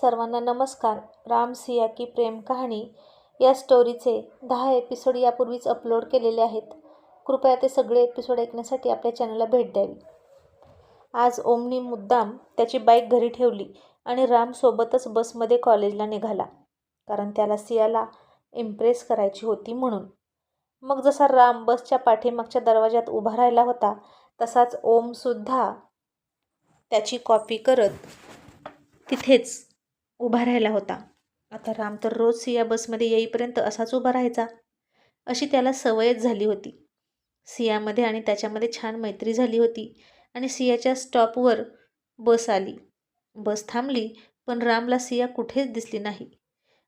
सर्वांना नमस्कार. राम सिया की प्रेम कहाणी या स्टोरीचे दहा एपिसोड यापूर्वीच अपलोड केलेले आहेत. कृपया ते सगळे एपिसोड ऐकण्यासाठी आपल्या चॅनलला भेट द्यावी. आज ओमनी मुद्दाम त्याची बाईक घरी ठेवली आणि रामसोबतच बसमध्ये कॉलेजला निघाला. कारण त्याला सियाला इम्प्रेस करायची होती म्हणून. मग जसा राम बसच्या पाठीमागच्या दरवाज्यात उभा राहिला होता तसाच ओमसुद्धा त्याची कॉपी करत तिथेच उभा राहिला होता. आता राम तर रोज सिया बसमध्ये येईपर्यंत असाच उभा राहायचा. अशी त्याला सवयच झाली होती. सियामध्ये आणि त्याच्यामध्ये छान मैत्री झाली होती आणि सियाच्या स्टॉपवर बस आली. बस थांबली पण रामला सिया कुठेच दिसली नाही.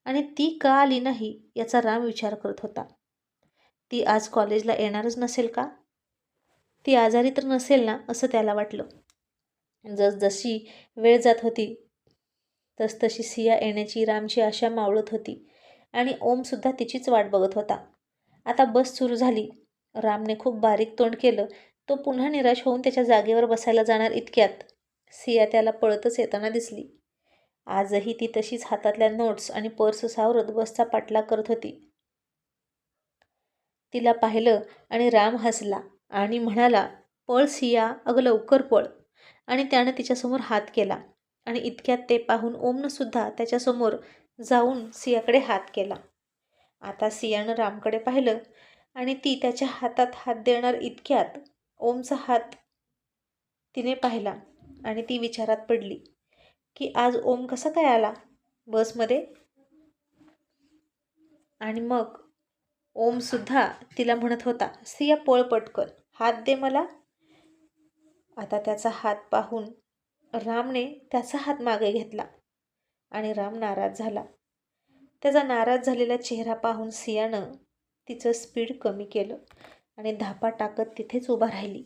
आणि ती का आली नाही याचा राम विचार करत होता. ती आज कॉलेजला येणारच नसेल का? ती आजारी तर नसेल ना असं त्याला वाटलं. जसजशी वेळ जात होती तसतशी सिया येण्याची रामची आशा मावळत होती आणि ओमसुद्धा तिचीच वाट बघत होता. आता बस सुरू झाली. रामने खूप बारीक तोंड केलं. तो पुन्हा निराश होऊन त्याच्या जागेवर बसायला जाणार इतक्यात. सिया त्याला पळतच येताना दिसली. आजही ती तशीच हातातल्या नोट्स आणि पर्स सावरत बसचा पाठलाग करत होती. तिला पाहिलं आणि राम हसला आणि म्हणाला पळ सिया अगं लवकर पळ. आणि त्यानं तिच्यासमोर हात केला. आणि इतक्यात ते पाहून ओमनं सुद्धा त्याच्यासमोर जाऊन सियाकडे हात केला. आता सियानं रामकडे पाहिलं आणि ती त्याच्या हातात हात देणार इतक्यात ओमचा हात तिने पाहिला आणि ती विचारात पडली की आज ओम कसा काय आला बसमध्ये? आणि मग ओमसुद्धा तिला म्हणत होता सिया पळ पटकन. हात दे मला. आता त्याचा हात पाहून रामने त्याचा हात मागे घेतला आणि राम नाराज झाला. त्याचा नाराज झालेला चेहरा पाहून सियानं तिचं स्पीड कमी केलं आणि धापा टाकत तिथेच उभा राहिली.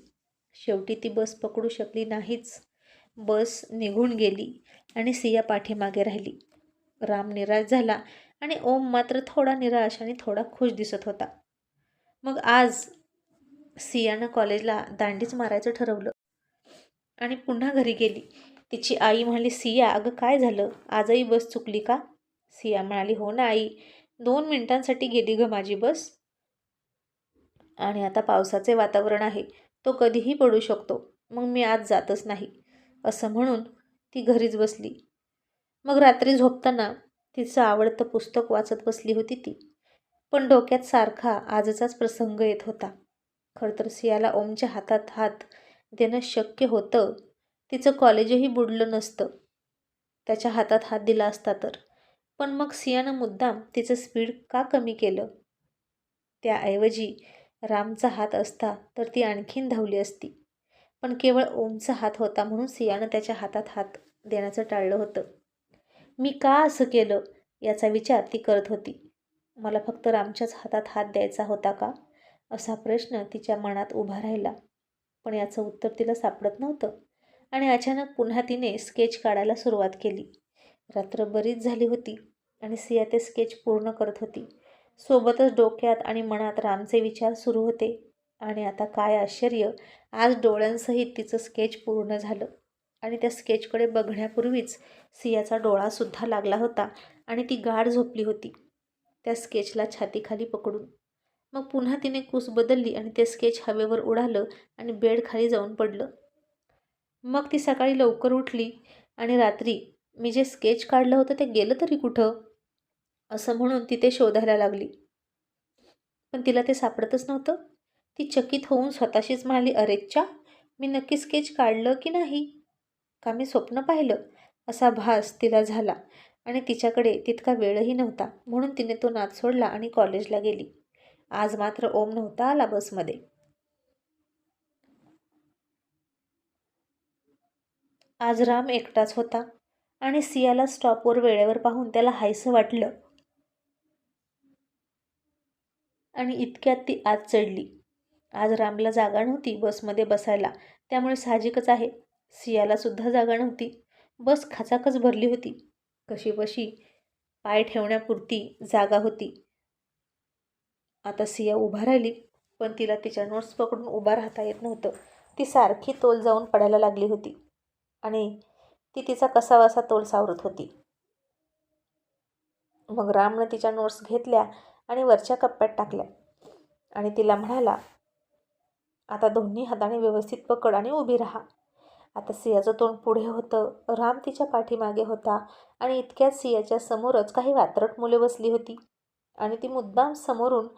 शेवटी ती बस पकडू शकली नाहीच. बस निघून गेली आणि सिया पाठीमागे राहिली. राम निराश झाला आणि ओम मात्र थोडा निराश आणि थोडा खुश दिसत होता. मग आज सियानं कॉलेजला दांडीच मारायचं ठरवलं. आणि पुन्हा घरी गेली. तिची आई म्हणाली सिया अगं काय झालं? आजही बस चुकली का? सिया म्हणाली हो ना आई. दोन मिनिटांसाठी गेली ग माझी बस. आणि आता पावसाचे वातावरण आहे. तो कधीही पडू शकतो. मग मी आज जातच नाही. असं म्हणून ती घरीच बसली. मग रात्री झोपताना तिचं आवडतं पुस्तक वाचत बसली होती ती. पण डोक्यात सारखा आजचाच प्रसंग येत होता. खरं तर सियाला ओमच्या हातात हात देणं शक्य होतं. तिचं कॉलेजही बुडलं नसतं. त्याच्या हातात हात दिला असता तर. पण मग सियानं मुद्दाम तिचं स्पीड का कमी केलं? त्याऐवजी रामचा हात असता तर ती आणखीन धावली असती. पण केवळ ओमचा हात होता म्हणून सियानं त्याच्या हातात हात देण्याचं टाळलं होतं. मी का असं केलं? याचा विचार ती करत होती. मला फक्त रामच्याच हातात हात द्यायचा होता का? असा प्रश्न तिच्या मनात उभा राहिला. पण याचं उत्तर तिला सापडत नव्हतं. आणि अचानक पुन्हा तिने स्केच काढायला सुरुवात केली. रात्र बरीच झाली होती आणि सिया ते स्केच पूर्ण करत होती. सोबतच डोक्यात आणि मनात रामचे विचार सुरू होते. आणि आता काय आश्चर्य आज डोळ्यांसहित तिचं स्केच पूर्ण झालं. आणि त्या स्केचकडे बघण्यापूर्वीच सियाचा डोळासुद्धा लागला होता आणि ती गाढ झोपली होती. त्या स्केचला छातीखाली पकडून मग पुन्हा तिने कूस बदलली आणि ते स्केच हवेवर उडालं आणि बेड खाली जाऊन पडलं. मग ती सकाळी लवकर उठली आणि रात्री मी जे स्केच काढलं होतं ते गेलं तरी कुठं? असं म्हणून ती ते शोधायला लागली. पण तिला ते सापडतच नव्हतं. ती चकित होऊन स्वतःशीच म्हणाली अरेच्चा मी नक्की स्केच काढलं की नाही? का मी स्वप्न पाहिलं? असा भास तिला झाला आणि तिच्याकडे तितका वेळही नव्हता म्हणून तिने तो नाद सोडला आणि कॉलेजला गेली. आज मात्र ओम नव्हता आला बसमध्ये. आज राम एकटाच होता आणि सियाला स्टॉपवर वेळेवर पाहून त्याला हायसं वाटलं. आणि इतक्यात ती आज चढली. आज रामला जागा नव्हती बसमध्ये बसायला. त्यामुळे साहजिकच आहे. सियालासुद्धा जागा नव्हती. बस खचाखच भरली होती. कशी बशी पाय ठेवण्यापुरती जागा होती. आता सिया उभा राहिली पण तिला तिच्या नोट्स पकडून उभा राहता येत नव्हतं. ती सारखी तोल जाऊन पडायला लागली होती आणि ती तिचा कसावासा तोल सावरत होती. मग रामनं तिच्या नोट्स घेतल्या आणि वरच्या कप्प्यात टाकल्या आणि तिला म्हणाला आता दोन्ही हाताने व्यवस्थित पकड आणि उभी राहा. आता सियाचं तोंड पुढे होतं राम तिच्या पाठीमागे होता आणि इतक्यात सियाच्या समोरच काही वात्रट मुले बसली होती. आणि ती मुद्दाम समोरून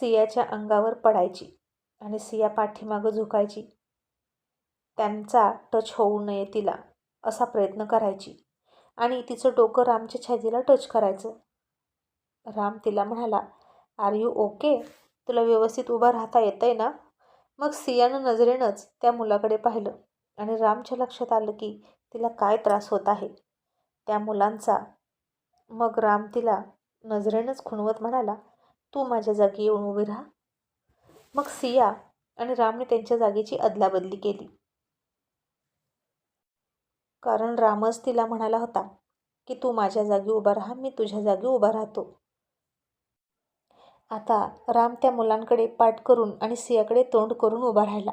सियाच्या अंगावर पडायची आणि सिया पाठीमागं झुकायची. त्यांचा टच होऊ नये तिला असा प्रयत्न करायची. आणि तिचं डोकं रामच्या छातीला टच करायचं. राम तिला म्हणाला आर यू ओके? तुला व्यवस्थित उभा राहता येतंय ना? मग सियानं नजरेनंच त्या मुलाकडे पाहिलं आणि रामच्या लक्षात आलं की तिला काय त्रास होत आहे. त्या मुलांचा मग राम तिला नजरेनंच खुणवत म्हणाला तू माझ्या जागी येऊन उभी राहा. मग सिया आणि रामने त्यांच्या जागेची अदलाबदली केली. कारण रामच तिला म्हणाला होता की तू माझ्या जागी उभा राहा मी तुझ्या जागी उभा राहतो. आता राम त्या मुलांकडे पाठ करून आणि सियाकडे तोंड करून उभा राहिला.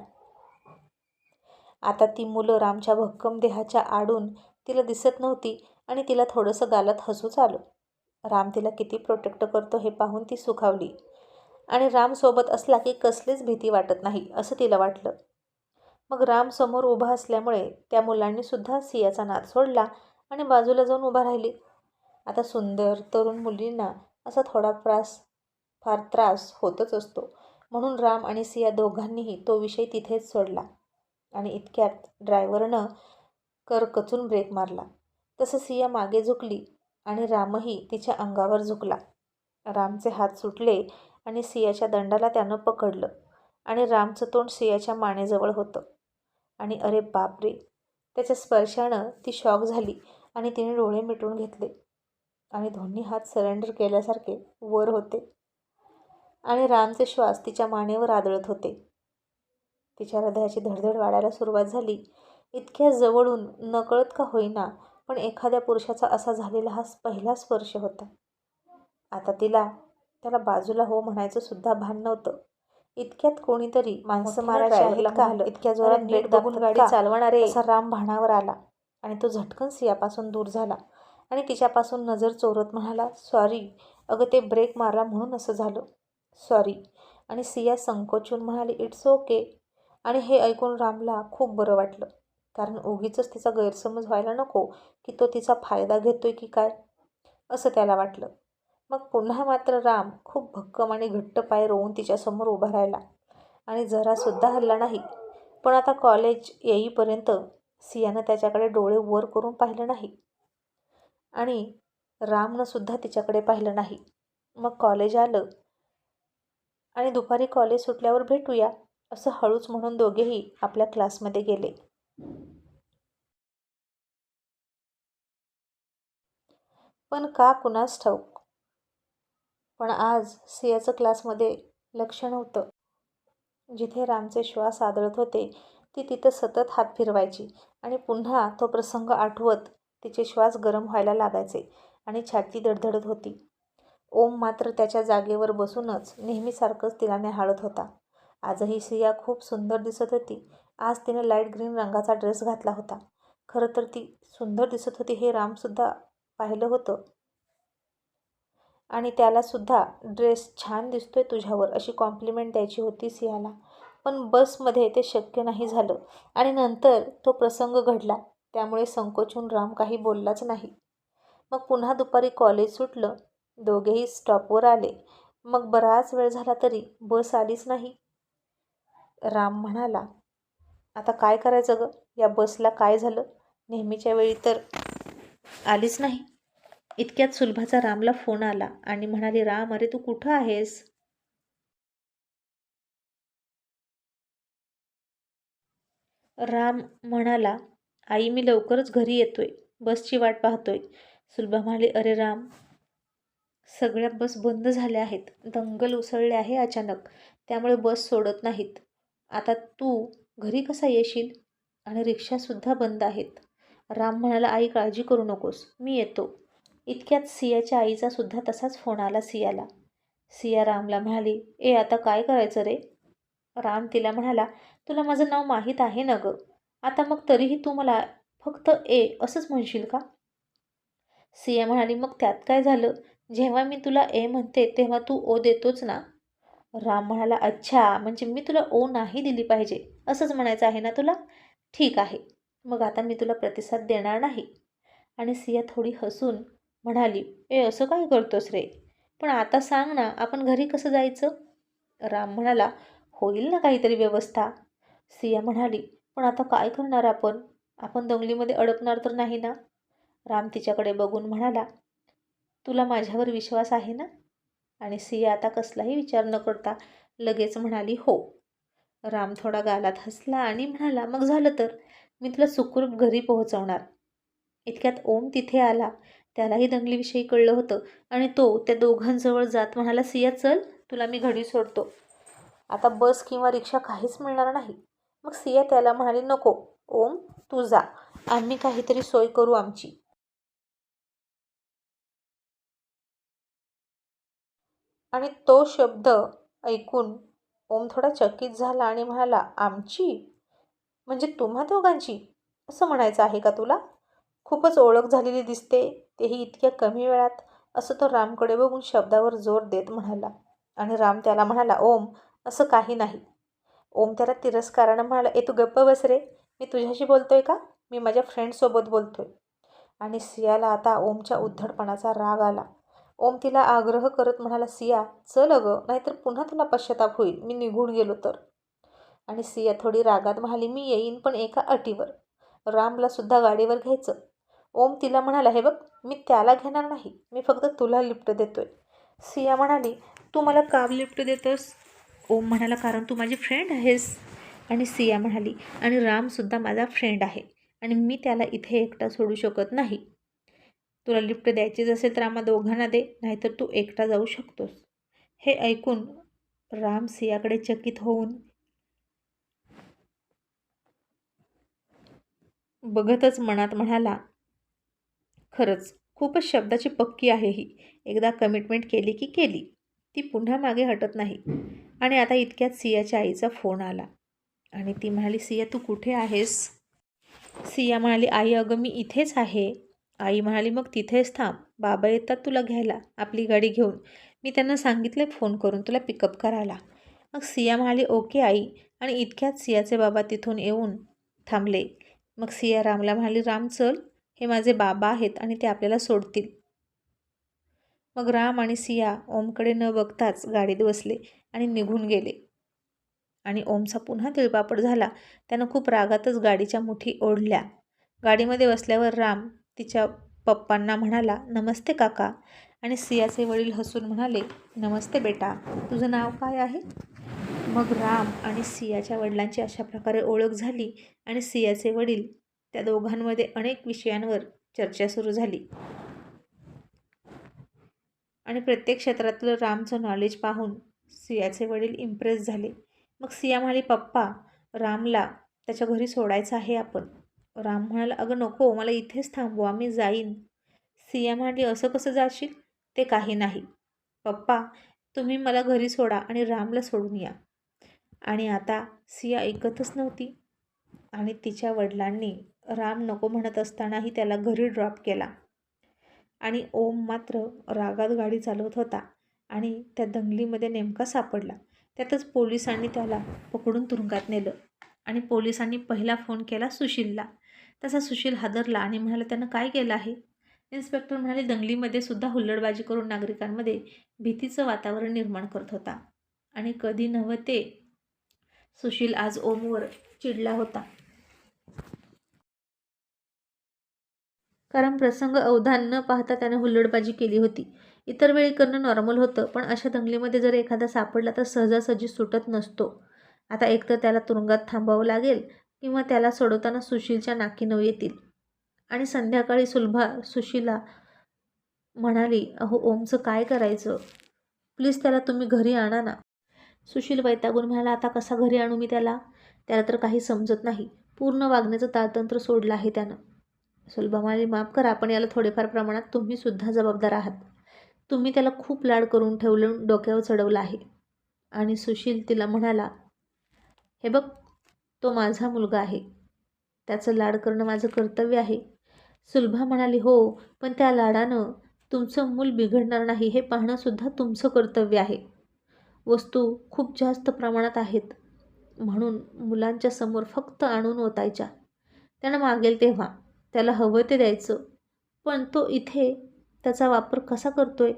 आता ती मुलं रामच्या भक्कम देहाच्या आडून तिला दिसत नव्हती आणि तिला थोडंसं गालात हसूच आलं. राम तिला किती प्रोटेक्ट करतो हे पाहून ती सुखावली. आणि रामसोबत असला की कसलीच भीती वाटत नाही असं तिला वाटलं. मग राम समोर उभा असल्यामुळे त्या मुलांनी सुद्धा सियाचा नाद सोडला आणि बाजूला जाऊन उभा राहिली. आता सुंदर तरुण मुलींना असा थोडा त्रास फार त्रास होतच असतो. म्हणून राम आणि सिया दोघांनीही तो विषय तिथेच सोडला आणि इतक्यात ड्रायव्हरनं करकचून ब्रेक मारला. तसं सिया मागे झुकली आणि रामही तिच्या अंगावर झुकला. रामचे हात सुटले आणि सियाच्या दंडाला त्यानं पकडलं आणि रामचं तोंड सियाच्या मानेजवळ होतं. आणि अरे बापरे! त्याच्या स्पर्शानं ती शॉक झाली आणि तिने डोळे मिटून घेतले आणि दोन्ही हात सरेंडर केल्यासारखे वर होते. आणि रामचे श्वास तिच्या मानेवर आदळत होते. तिच्या हृदयाची धडधड वाढायला सुरुवात झाली. इतक्या जवळून नकळत का होईना पण एखाद्या पुरुषाचा असा झालेला हा पहिला स्पर्श होता. आता तिला त्याला बाजूला हो म्हणायचं सुद्धा भान नव्हतं. इतक्यात कोणीतरी माणसं मारायला इतक्या जोरात ब्रेक बघून गाडी चालवणारे असा राम भाणावर आला आणि तो झटकन सियापासून दूर झाला आणि तिच्यापासून नजर चोरत म्हणाला सॉरी अगं ते ब्रेक मारला म्हणून असं झालं. सॉरी. आणि सिया संकोचून म्हणाली इट्स ओके. आणि हे ऐकून रामला खूप बरं वाटलं. कारण उगीच तिचा गैरसमज व्हायला नको की तो तिचा फायदा घेतोय की काय असं त्याला वाटलं. मग पुन्हा मात्र राम खूप भक्कम आणि घट्ट पाय रोवून तिच्यासमोर उभा राहिला. आणि जरासुद्धा हल्ला नाही पण आता कॉलेज येईपर्यंत सियानं त्याच्याकडे डोळे वर करून पाहिलं नाही. आणि रामनं सुद्धा तिच्याकडे पाहिलं नाही. मग कॉलेज आलं. आणि दुपारी कॉलेज सुटल्यावर भेटूया असं हळूच म्हणून दोघेही आपल्या क्लासमध्ये गेले. पण का कुणास ठाऊक? पण आज सियाचं क्लासमध्ये लक्ष नव्हतं. जिथे रामचे श्वास आदळत होते ती तिथं सतत हात फिरवायची आणि पुन्हा तो प्रसंग आठवत तिचे श्वास गरम व्हायला लागायचे आणि छाती धडधडत होती. ओम मात्र त्याच्या जागेवर बसूनच नेहमीसारखंच तिला निहाळत होता. आजही सिया खूप सुंदर दिसत होती आज तिने लाइट ग्रीन रंगाचा ड्रेस घातला होता. खरं तर ती सुंदर दिसत होती हे रामसुद्धा पाहिलं होतं. आणि त्यालासुद्धा ड्रेस छान दिसतोय तुझ्यावर अशी कॉम्प्लिमेंट द्यायची होती सियाला. पण बसमध्ये ते शक्य नाही झालं. आणि नंतर तो प्रसंग घडला. त्यामुळे संकोचून राम काही बोललाच नाही. मग पुन्हा दुपारी कॉलेज सुटलं. दोघेही स्टॉपवर आले. मग बराच वेळ झाला तरी बस आलीच नाही. राम म्हणाला आता काय करायचं गं? या बसला काय झालं? नेहमीच्या वेळी तर आलीच नाही. इतक्यात सुलभाचा रामला फोन आला आणि म्हणाली राम अरे तू कुठं आहेस? राम म्हणाला आई मी लवकरच घरी येतोय. बसची वाट पाहतोय. सुलभा म्हणाली अरे राम सगळ्या बस बंद झाल्या आहेत. दंगल उसळले आहे अचानक. त्यामुळे बस सोडत नाहीत. आता तू घरी कसा येशील? आणि रिक्षासुद्धा बंद आहेत. राम म्हणाला आई काळजी करू नकोस. मी येतो. इतक्यात सियाच्या आईचा सुद्धा तसाच फोन आला सियाला. सिया रामला म्हणाली ए आता काय करायचं रे? राम तिला म्हणाला तुला माझं नाव माहीत आहे ना गं? आता मग तरीही तू मला फक्त ए असंच म्हणशील का? सिया म्हणाली मग त्यात काय झालं? जेव्हा मी तुला ए म्हणते तेव्हा तू ओ देतोच ना. राम म्हणाला अच्छा म्हणजे मी तुला ओ नाही दिली पाहिजे असंच म्हणायचं आहे ना तुला? ठीक आहे मग आता मी तुला प्रतिसाद देणार नाही. आणि सिया थोडी हसून म्हणाली ए असं काय करतोस रे? पण आता सांग ना आपण घरी कसं जायचं? राम म्हणाला होईल ना काहीतरी व्यवस्था. सिया म्हणाली पण आता काय करणार आपण? आपण दंगलीमध्ये अडकणार तर नाही ना? राम तिच्याकडे बघून म्हणाला तुला माझ्यावर विश्वास आहे ना? आणि सिया आता कसलाही विचार न करता लगेच म्हणाली हो. राम थोडा गालात हसला आणि म्हणाला मग झालं तर? मी तुला सुखरूप घरी पोहोचवणार. इतक्यात ओम तिथे आला. त्यालाही दंगलीविषयी कळलं होतं आणि तो त्या दोघांजवळ जात म्हणाला सिया चल तुला मी घडी सोडतो. आता बस किंवा रिक्षा काहीच मिळणार नाही. मग सिया त्याला म्हणाली नको. ओम तू जा. आम्ही काहीतरी सोय करू आमची. आणि तो शब्द ऐकून ओम थोडा चकित झाला आणि म्हणाला आमची? म्हणजे तुम्हा दोघांची? असं म्हणायचं आहे का तुला? खूपच ओळख झालेली दिसते तेही इतक्या कमी वेळात. असं तो रामकडे बघून शब्दावर जोर देत म्हणाला. आणि राम त्याला म्हणाला ओम असं काही नाही. ओम त्याला तिरस्कारानं म्हणाला ए तू गप्प बस रे. मी तुझ्याशी बोलतोय का? मी माझ्या फ्रेंडसोबत बोलतोय. आणि सियाला आता ओमच्या उद्धटपणाचा राग आला. ओम तिला आग्रह करत म्हणाला सिया चल अगं नाहीतर पुन्हा तुला पश्चाताप होईल. मी निघून गेलो तर. आणि सिया थोडी रागात म्हणाली मी येईन पण एका अटीवर. रामला सुद्धा गाडीवर घ्यायचं. ओम तिला म्हणाला हे बघ मी त्याला घेणार नाही. मी फक्त तुला लिफ्ट देतोय. सिया म्हणाली तू मला का लिफ्ट देतोस? ओम म्हणाला कारण तू माझी फ्रेंड आहेस. आणि सिया म्हणाली आणि रामसुद्धा माझा फ्रेंड आहे. आणि मी त्याला इथे एकटा सोडू शकत नाही. तुला लिफ्ट द्यायचीच असेल तर आम्हा दोघांना दे नाहीतर तू एकटा जाऊ शकतोस. हे ऐकून राम सियाकडे चकित होऊन बघतच मनात म्हणाला खरंच खूपच शब्दाची पक्की आहे ही. एकदा कमिटमेंट केली की केली. ती पुन्हा मागे हटत नाही. आणि आता इतक्यात सियाच्या आईचा फोन आला. आणि ती म्हणाली सिया तू कुठे आहेस? सिया म्हणाली आई अगं मी इथेच आहे. आई म्हणाली मग तिथेच थांब. बाबा येतात तुला घ्यायला. आपली गाडी घेऊन. मी त्यांना सांगितलं फोन करून तुला पिकअप करायला. मग सिया म्हणाली ओके आई. आणि इतक्यात सियाचे बाबा तिथून येऊन थांबले. मग सिया रामला म्हणाली राम चल. हे माझे बाबा आहेत आणि ते आपल्याला सोडतील. मग राम आणि सिया ओमकडे न बघताच गाडीत बसले आणि निघून गेले. आणि ओमचा पुन्हा तिळपापड झाला. त्यानं खूप रागातच गाडीच्या मुठी ओढल्या. गाडीमध्ये बसल्यावर राम तिच्या पप्पांना म्हणाला नमस्ते काका. आणि सियाचे वडील हसून म्हणाले नमस्ते बेटा तुझं नाव काय आहे? मग राम आणि सियाच्या वडिलांची अशा प्रकारे ओळख झाली आणि सियाचे वडील त्या दोघांमध्ये अनेक विषयांवर चर्चा सुरू झाली. आणि प्रत्येक क्षेत्रातलं रामचं नॉलेज पाहून सियाचे वडील इम्प्रेस झाले. मग सिया म्हणाली पप्पा रामला त्याच्या घरी सोडायचं आहे आपण. राम म्हणाला अगं नको मला इथेच थांबवा मी जाईन. सिया म्हणाली असं कसं जाशील? ते काही नाही. पप्पा तुम्ही मला घरी सोडा आणि रामला सोडून या. आणि आता सिया ऐकतच नव्हती. आणि तिच्या वडिलांनी राम नको म्हणत असतानाही त्याला घरी ड्रॉप केला. आणि ओम मात्र रागात गाडी चालवत होता आणि त्या दंगलीमध्ये नेमका सापडला. त्यातच पोलिसांनी त्याला पकडून तुरुंगात नेलं आणि पोलिसांनी पहिला फोन केला सुशीलला. तसा सुशील हादरला आणि म्हणाला त्यानं काय केलं आहे? इन्स्पेक्टर म्हणाले दंगलीमध्ये सुद्धा हुल्लडबाजी करून नागरिकांमध्ये भीतीचं वातावरण निर्माण करत होता आणि कधी नव्हते सुशील आज ओमवर चिडला होता. कारण प्रसंग अवधान न पाहता त्याने हुल्लडबाजी केली होती. इतर वेळी करणं नॉर्मल होतं पण अशा दंगलीमध्ये जर एखादा सापडला तर सहजासहजी सुटत नसतो. आता एकतर त्याला तुरुंगात थांबावं लागेल किंवा त्याला सोडवताना सुशीलच्या नाकी नऊ येतील. आणि संध्याकाळी सुलभा सुशीला म्हणाली अहो ओमचं काय करायचं? प्लीज त्याला तुम्ही घरी आणा ना. सुशील वैतागून म्हणाला आता कसा घरी आणू मी त्याला? त्याला तर काही समजत नाही. पूर्ण वागण्याचं ताळतंत्र सोडलं आहे त्यानं. सुलभा म्हणाली माफ करा आपण याला थोडेफार प्रमाणात तुम्हीसुद्धा जबाबदार आहात. तुम्ही त्याला खूप लाड करून ठेवलं डोक्यावर चढवलं आहे. आणि सुशील तिला म्हणाला हे बघ तो माझा मुलगा आहे. त्याचं लाड करणं माझं कर्तव्य आहे. सुलभा म्हणाली हो पण त्या लाडानं तुमचं मूल बिघडणार नाही हे पाहणंसुद्धा तुमचं कर्तव्य आहे. वस्तू खूप जास्त प्रमाणात आहेत. म्हणून मुलांच्या समोर फक्त आणून ओतायच्या. त्यानं मागेल तेव्हा. त्याला हवं ते द्यायचं. पण तो इथे त्याचा वापर कसा करतोय?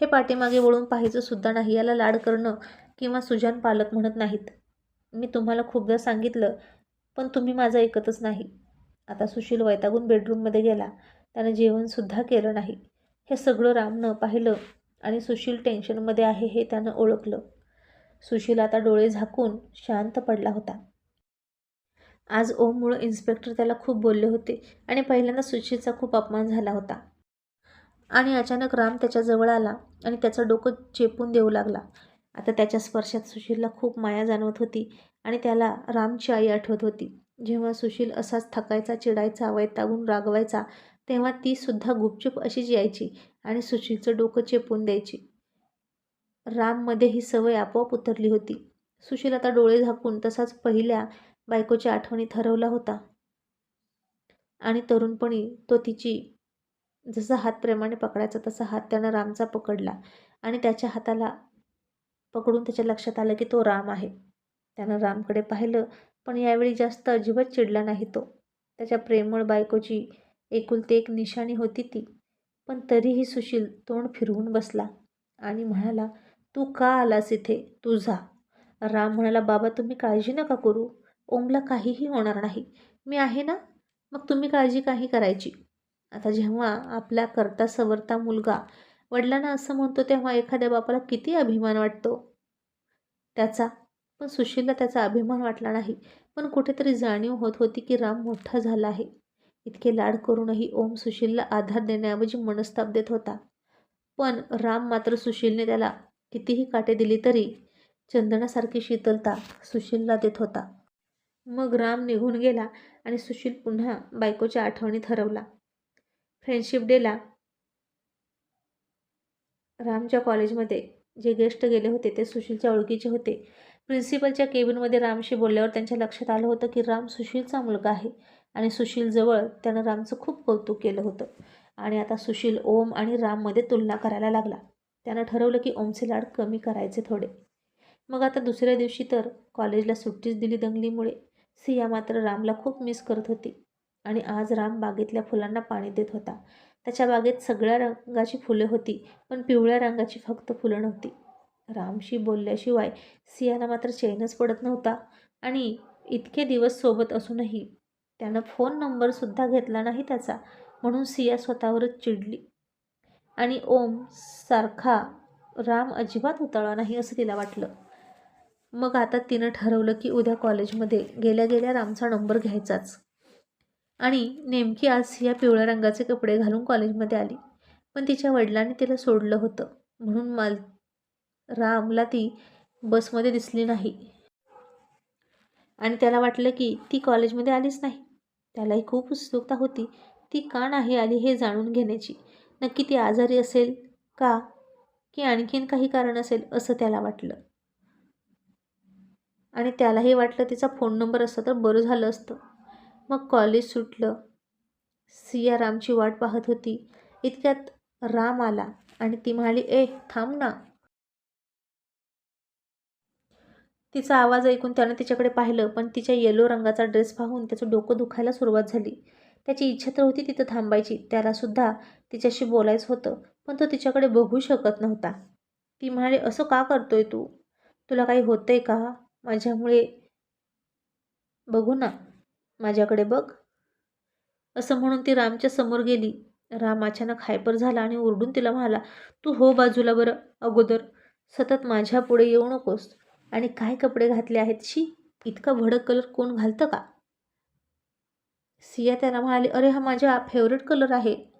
हे पाठीमागे वळून पाहायचं सुद्धा नाही. याला लाड करणं किंवा सुजान पालक म्हणत नाहीत. मी तुम्हाला खूपदा सांगितलं पण तुम्ही माझं ऐकतच नाही. आता सुशील वैतागून बेडरूममध्ये गेला. त्यानं जेवणसुद्धा केलं नाही. हे सगळं रामनं पाहिलं आणि सुशील टेन्शनमध्ये आहे हे त्यानं ओळखलं. सुशील आता डोळे झाकून शांत पडला होता. आज ओममुळं इन्स्पेक्टर त्याला खूप बोलले होते आणि पहिल्यांदा सुशीलचा खूप अपमान झाला होता. आणि अचानक राम त्याच्याजवळ आला आणि त्याचं डोकं चेपून देऊ लागला. आता त्याच्या स्पर्शात सुशीलला खूप माया जाणवत होती आणि त्याला रामची आई आठवत होती. जेव्हा सुशील असाच थकायचा चिडायचा वैतागून रागवायचा तेव्हा ती सुद्धा गुपचूप अशीच यायची आणि सुशीलचं डोकं चेपून द्यायची. राममध्ये ही सवय आपोआप उतरली होती. सुशील आता डोळे झाकून तसाच पहिल्या बायकोच्या आठवणी ठरवला होता. आणि तरुणपणी तो तिची जसा हात प्रेमाने पकडायचा तसा हात त्यानं रामचा पकडला आणि त्याच्या हाताला पकडून त्याच्या लक्षात आलं की तो राम आहे. त्यानं रामकडे पाहिलं पण यावेळी जास्त अजिबात चिडला नाही तो. त्याच्या प्रेमळ बायकोची एकुलती एक निशाणी होती ती. पण तरीही सुशील तोंड फिरवून बसला आणि म्हणाला तू का आलास इथे? तू जा. राम म्हणाला बाबा तुम्ही काळजी नका करू. ओमला काहीही होणार नाही. मी आहे ना? मग तुम्ही काळजी काही करायची? आता जेव्हा आपला करता सवरता मुलगा वडिलांना असं म्हणतो तेव्हा एखाद्या बापाला किती अभिमान वाटतो? त्याचा. पण सुशीलला त्याचा अभिमान वाटला नाही. पण कुठेतरी जाणीव होत होती की राम मोठा झाला आहे. इतके लाड करूनही ओम सुशीलला आधार देण्याऐवजी मनस्ताप देत होता. पण राम मात्र सुशीलने त्याला कितीही काटे दिली तरी चंदनासारखी शीतलता सुशीलला देत होता. मग राम निघून गेला आणि सुशील पुन्हा बायकोच्या आठवणीत हरवला फ्रेंडशिप डेला रामच्या कॉलेजमध्ये जे गेस्ट गेले होते ते सुशीलच्या ओळखीचे होते. प्रिन्सिपलच्या केबिनमध्ये रामशी बोलल्यावर त्यांच्या लक्षात आलं होतं की राम सुशीलचा मुलगा आहे आणि सुशीलजवळ त्यानं रामचं खूप कौतुक केलं होतं. आणि आता सुशील ओम आणि राममध्ये तुलना करायला लागला. त्यानं ठरवलं की ओमचे लाड कमी करायचे थोडे. मग आता दुसऱ्या दिवशी तर कॉलेजला सुट्टीच दिली दंगलीमुळे. सिया मात्र रामला खूप मिस करत होती. आणि आज राम बागेतल्या फुलांना पाणी देत होता. त्याच्या बागेत सगळ्या रंगाची फुले होती पण पिवळ्या रंगाची फक्त फुलं नव्हती. रामशी बोलल्याशिवाय सियाला मात्र चैनच पडत नव्हता आणि इतके दिवस सोबत असूनही त्यानं फोन नंबरसुद्धा घेतला नाही त्याचा म्हणून सिया स्वतःवरच चिडली. आणि ओम सारखा राम अजिबात उताळा नाही असं तिला वाटलं. मग आता तिनं ठरवलं की उद्या कॉलेजमध्ये गेल्या गेल्या रामचा नंबर घ्यायचाच. आणि नेमकी आज सिया पिवळ्या रंगाचे कपडे घालून कॉलेजमध्ये आली. पण तिच्या वडिलांनी तिला सोडलं होतं. म्हणून माल रामला ती बसमध्ये दिसली नाही. आणि त्याला वाटलं की ती कॉलेजमध्ये आलीच नाही. त्यालाही खूप उत्सुकता होती. ती का नाही आली हे जाणून घेण्याची. नक्की ती आजारी असेल का? की आणखीन काही कारण असेल असं त्याला वाटलं. आणि त्यालाही वाटलं तिचा फोन नंबर असता तर बरं झालं असतं. मग कॉलेज सुटलं. सिया रामची वाट पाहत होती. इतक्यात राम आला आणि ती म्हणाली ए थांब ना. तिचा आवाज ऐकून त्यानं तिच्याकडे पाहिलं पण तिच्या येलो रंगाचा ड्रेस पाहून त्याचं डोकं दुखायला सुरुवात झाली. त्याची इच्छा तर होती तिथं थांबायची. त्यालासुद्धा तिच्याशी बोलायचं होतं पण तो तिच्याकडे बघू शकत नव्हता. ती म्हणाली असं का करतोय तू? तुला काही होतंय का? माझ्यामुळे बघू ना. माझ्याकडे बघ. असं म्हणून ती रामच्या समोर गेली. राम अचानक हायपर झाला आणि ओरडून तिला म्हणाला तू हो बाजूला बरं अगोदर. सतत माझ्या पुढे येऊ नकोस. आणि काय कपडे घातले आहेत शी? इतका भडक कलर कोण घालतं का? सिया त्याला म्हणाली अरे हा माझा फेवरेट कलर आहे.